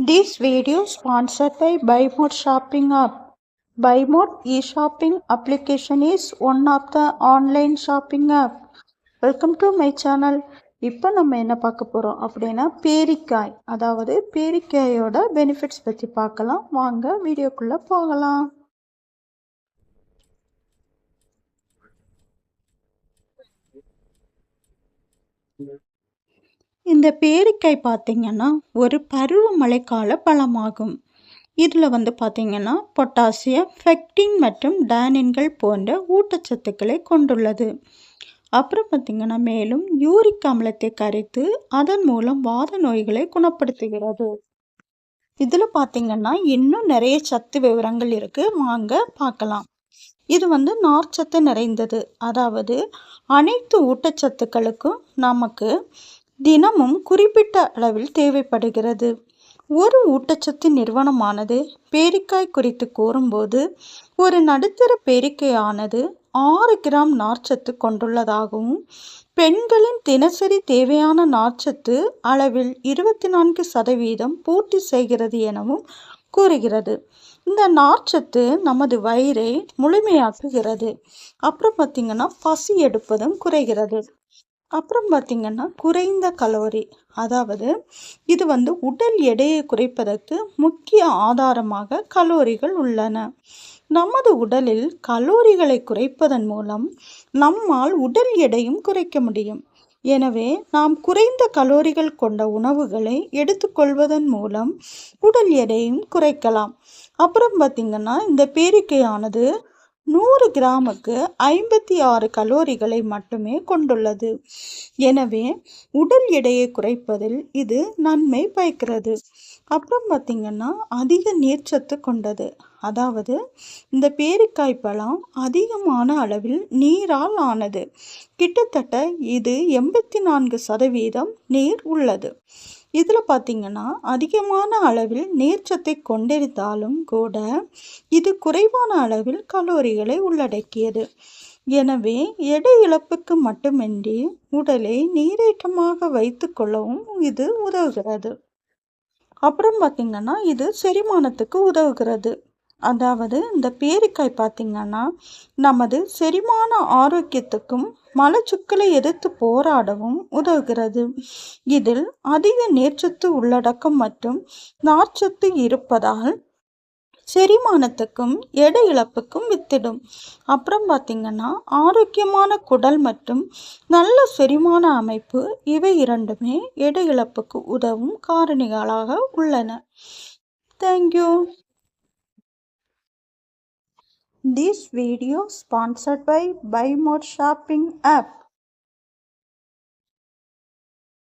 This video sponsored by BuyMode Shopping app. BuyMode e-shopping application is one of the online shopping app. Welcome to my channel இப்போ நம்ம என்ன பார்க்க போகிறோம் அப்படின்னா பேரிக்காய் அதாவது பேரிக்காயோட பெனிஃபிட்ஸ் பற்றி பார்க்கலாம் வாங்க வீடியோக்குள்ளே போகலாம் இந்த பேரிக்காய் பார்த்திங்கன்னா ஒரு பருவமழைக்கால பழமாகும். இதில் வந்து பார்த்திங்கன்னா பொட்டாசியம் ஃபெக்டின் மற்றும் டேனின்கள் போன்ற ஊட்டச்சத்துக்களை கொண்டுள்ளது. அப்புறம் பார்த்திங்கன்னா மேலும் யூரிக் அமிலத்தை கரைத்து அதன் மூலம் வாத நோய்களை குணப்படுத்துகிறது. இதில் பார்த்திங்கன்னா இன்னும் நிறைய சத்து விவரங்கள் இருக்குது வாங்க பார்க்கலாம். இது வந்து நார்ச்சத்து நிறைந்தது. அதாவது அனைத்து ஊட்டச்சத்துக்களுக்கும் நமக்கு தினமும் குறிப்பிட்ட அளவில் தேவைப்படுகிறது. ஒரு ஊட்டச்சத்து நிறுவனமானது பேரிக்காய் குறித்து கூறும்போது ஒரு நடுத்தர பேரிக்காயானது ஆறு கிராம் நார்ச்சத்து கொண்டுள்ளதாகவும் பெண்களின் தினசரி தேவையான நார்ச்சத்து அளவில் இருபத்தி நான்கு சதவீதம் பூர்த்தி செய்கிறது எனவும் கூறுகிறது. இந்த நார்ச்சத்து நமது வயிறை முழுமையாக்குகிறது. அப்புறம் பார்த்திங்கன்னா பசி எடுப்பதும் குறைகிறது. அப்புறம் பார்த்திங்கன்னா குறைந்த கலோரி. அதாவது இது வந்து உடல் எடையை குறைப்பதற்கு முக்கிய ஆதாரமாக கலோரிகள் உள்ளன. நமது உடலில் கலோரிகளை குறைப்பதன் மூலம் நம்மால் உடல் எடையும் குறைக்க முடியும். எனவே நாம் குறைந்த கலோரிகள் கொண்ட உணவுகளை எடுத்துக்கொள்வதன் மூலம் உடல் எடையும் குறைக்கலாம். அப்புறம் பார்த்திங்கன்னா இந்த பேரிக்கையானது நூறு கிராமுக்கு ஐம்பத்தி ஆறு கலோரிகளை மட்டுமே கொண்டுள்ளது. எனவே உடல் எடையை குறைப்பதில் இது நன்மை பயக்கிறது. அப்புறம் பார்த்திங்கன்னா அதிக நீர்ச்சத்து கொண்டது. அதாவது இந்த பேரிக்காய் பழம் அதிகமான அளவில் நீரால் ஆனது. கிட்டத்தட்ட இது எண்பத்தி நான்கு சதவீதம் நீர் உள்ளது. இதில் பார்த்திங்கன்னா அதிகமான அளவில் நீர்ச்சத்தை கொண்டிருந்தாலும் கூட இது குறைவான அளவில் கலோரிகளை உள்ளடக்கியது. எனவே எடை இழப்புக்கு மட்டுமின்றி உடலை நீரேற்றமாக வைத்து கொள்ளவும் இது உதவுகிறது. அப்புறம் பார்த்திங்கன்னா இது செரிமானத்துக்கு உதவுகிறது. அதாவது இந்த பேரிக்காய் பார்த்திங்கன்னா நமது செரிமான ஆரோக்கியத்துக்கும் மலச்சுக்களை எதிர்த்து போராடவும் உதவுகிறது. இதில் அதிக நீர்ச்சத்து உள்ளடக்கம் மற்றும் நார்ச்சத்து இருப்பதால் செரிமானத்துக்கும் எடை இழப்புக்கும் வித்திடும். அப்புறம் பார்த்திங்கன்னா ஆரோக்கியமான குடல் மற்றும் நல்ல செரிமான அமைப்பு இவை இரண்டுமே எடை இழப்புக்கு உதவும் காரணிகளாக உள்ளன. Thank you This video sponsored by Buy More Shopping app.